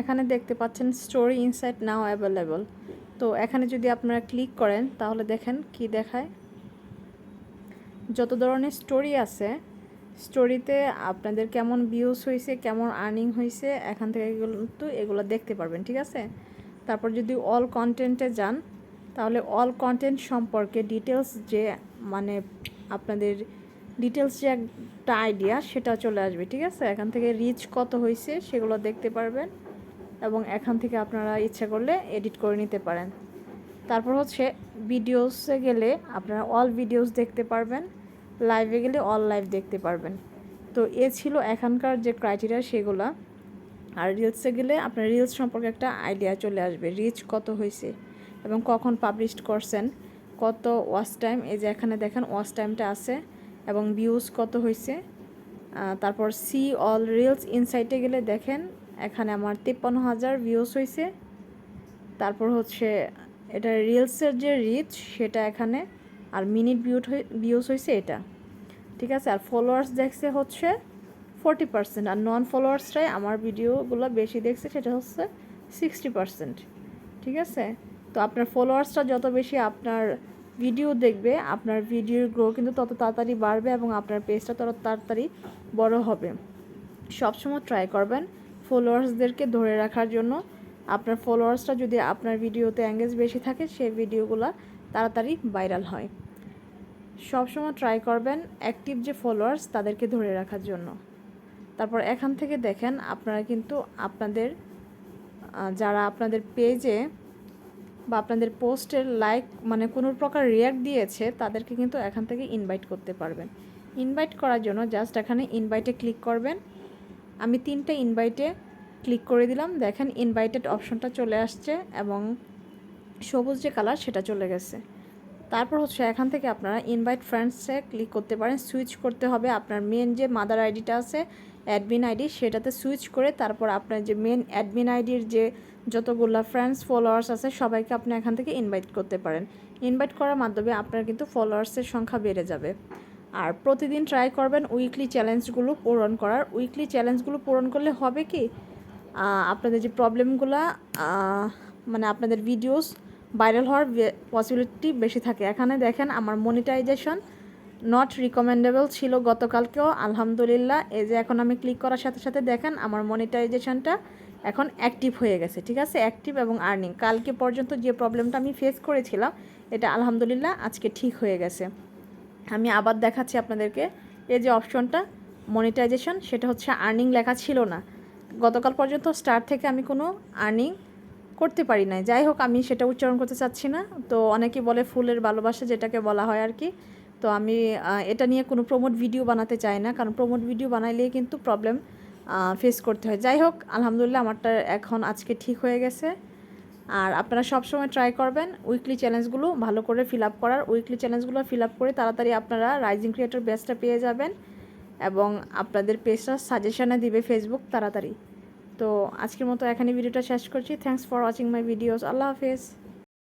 এখানে দেখতে পাচ্ছেন স্টোরি ইনসাইট নাও অ্যাভেলেবল তো এখানে যদি আপনারা ক্লিক করেন, তাহলে দেখেন কি দেখায়। যত ধরনের স্টোরি আছে স্টোরিতে আপনাদের কেমন ভিউজ হয়েছে কেমন আর্নিং হয়েছে এখান থেকে কিন্তু এগুলো দেখতে পারবেন, ঠিক আছে? তারপর যদি অল কন্টেন্টে যান, তাহলে অল কন্টেন্ট সম্পর্কে ডিটেলস যে মানে আপনাদের ডিটেলস যে একটা আইডিয়া সেটা চলে আসবে, ঠিক আছে? এখান থেকে রিচ কত হয়েছে সেগুলো দেখতে পারবেন। এবং এখান থেকে আপনারা ইচ্ছা করলে এডিট করে নিতে পারেন। তারপর হচ্ছে ভিডিওসে গেলে আপনারা অল ভিডিওস দেখতে পারবেন লাইভে গেলে অল লাইভ দেখতে পারবেন। তো এ ছিল এখানকার যে ক্রাইটেরিয়া সেগুলা। আর রিলসে গেলে আপনার রিলস সম্পর্কে একটা আইডিয়া চলে আসবে রিচ কত হয়েছে এবং কখন পাবলিশ করছেন, কত ওয়াচ টাইম এই যে এখানে দেখেন ওয়াচ টাইমটা আছে এবং ভিউজ কত হয়েছে। তারপর সি অল রিলস ইনসাইটে গেলে দেখেন এখানে আমার তিপ্পান্ন হাজার ভিউস হয়েছে তারপর হচ্ছে এটা রিলসের যে রিচ সেটা এখানে আর মিনিট ভিউ ভিউস হয়েছে এটা। ঠিক আছে? আর ফলোয়ার্স দেখছে হচ্ছে ফোরটি পার্সেন্ট আর নন ফলোয়ার্সরাই আমার ভিডিওগুলো বেশি দেখছে সেটা হচ্ছে সিক্সটি পার্সেন্ট ঠিক আছে? তো আপনার ফলোয়ার্সটা যত বেশি আপনার ভিডিও দেখবে, আপনার ভিডিওর গ্রো কিন্তু তত তাড়াতাড়ি বাড়বে এবং আপনার পেজটা তত তাড়াতাড়ি বড় হবে। সবসময় ট্রাই করবেন। ফলোয়ার্সদেরকে ধরে রাখার জন্য আপনার ফলোয়ার্সরা যদি আপনার ভিডিওতে অ্যাঙ্গেজ বেশি থাকে, সেই ভিডিওগুলো তাড়াতাড়ি ভাইরাল হয়। সবসময় ট্রাই করবেন অ্যাক্টিভ যে ফলোয়ার্স তাদেরকে ধরে রাখার জন্য। তারপর এখান থেকে দেখেন আপনারা কিন্তু আপনাদের যারা আপনাদের পেজে বা আপনাদের পোস্টের লাইক মানে কোনো প্রকার রিয়াক্ট দিয়েছে, তাদেরকে কিন্তু এখান থেকে ইনভাইট করতে পারবেন। ইনভাইট করার জন্য জাস্ট এখানে ইনভাইটে ক্লিক করবেন। আমি তিনটে ইনভাইটে ক্লিক করে দিলাম। দেখেন ইনভাইটেড অপশনটা চলে আসছে এবং সবুজ যে কালার সেটা চলে গেছে। তারপর হচ্ছে এখান থেকে আপনারা ইনভাইট ফ্রেন্ডসে ক্লিক করতে পারেন। সুইচ করতে হবে আপনার মেন যে মাদার আইডিটা আছে অ্যাডমিন আইডি সেটাতে সুইচ করে তারপর আপনার যে মেন অ্যাডমিন আইডির যে যতগুলো ফ্রেন্ডস ফলোয়ার্স আছে, সবাইকে আপনি এখান থেকে ইনভাইট করতে পারেন। ইনভাইট করার মাধ্যমে আপনার কিন্তু ফলোয়ার্সের সংখ্যা বেড়ে যাবে। আর প্রতিদিন ট্রাই করবেন উইকলি চ্যালেঞ্জগুলো পূরণ করার। উইকলি চ্যালেঞ্জগুলো পূরণ করলে হবে কি আপনাদের যে প্রবলেমগুলো মানে আপনাদের ভিডিওস ভাইরাল হওয়ার পসিবিলিটি বেশি থাকে। এখানে দেখেন আমার মনিটাইজেশন নট রিকমেন্ডেবল ছিল গতকালকেও, আলহামদুলিল্লাহ। এই যে এখন আমি ক্লিক করার সাথে সাথে দেখেন আমার মনিটাইজেশনটা এখন অ্যাক্টিভ হয়ে গেছে, ঠিক আছে? অ্যাক্টিভ এবং আর্নিং কালকে পর্যন্ত যে প্রবলেমটা আমি ফেস করেছিলাম, এটা আলহামদুলিল্লাহ আজকে ঠিক হয়ে গেছে। আমি আবার দেখাচ্ছি আপনাদেরকে। এই যে অপশনটা মনিটাইজেশন সেটা হচ্ছে আর্নিং লেখা ছিল না। গতকাল পর্যন্ত স্টার থেকে আমি কোনো আর্নিং করতে পারি নাই। যাই হোক, আমি সেটা উচ্চারণ করতে চাচ্ছি না। তো অনেকে বলে ফুলের ভালোবাসা যেটাকে বলা হয় আর কি। তো আমি এটা নিয়ে কোনো প্রমোট ভিডিও বানাতে চাই না। কারণ প্রমোট ভিডিও বানাইলেই কিন্তু প্রবলেম ফেস করতে হয়। যাই হোক, আলহামদুলিল্লাহ, আমারটা এখন আজকে ঠিক হয়ে গেছে। আর আপনারা সবসময় ট্রাই করবেন উইকলি চ্যালেঞ্জগুলো ভালো করে ফিল আপ করার। উইকলি চ্যালেঞ্জগুলো ফিল আপ করে তাড়াতাড়ি আপনারা রাইজিং ক্রিয়েটর বেস্টটা পেয়ে যাবেন এবং আপনাদের পেজটা সাজেশানে দিবে ফেসবুক তাড়াতাড়ি। তো আজকের মতো এখানে ভিডিওটা শেষ করছি। Thanks for watching my videos আল্লাহ হাফেজ।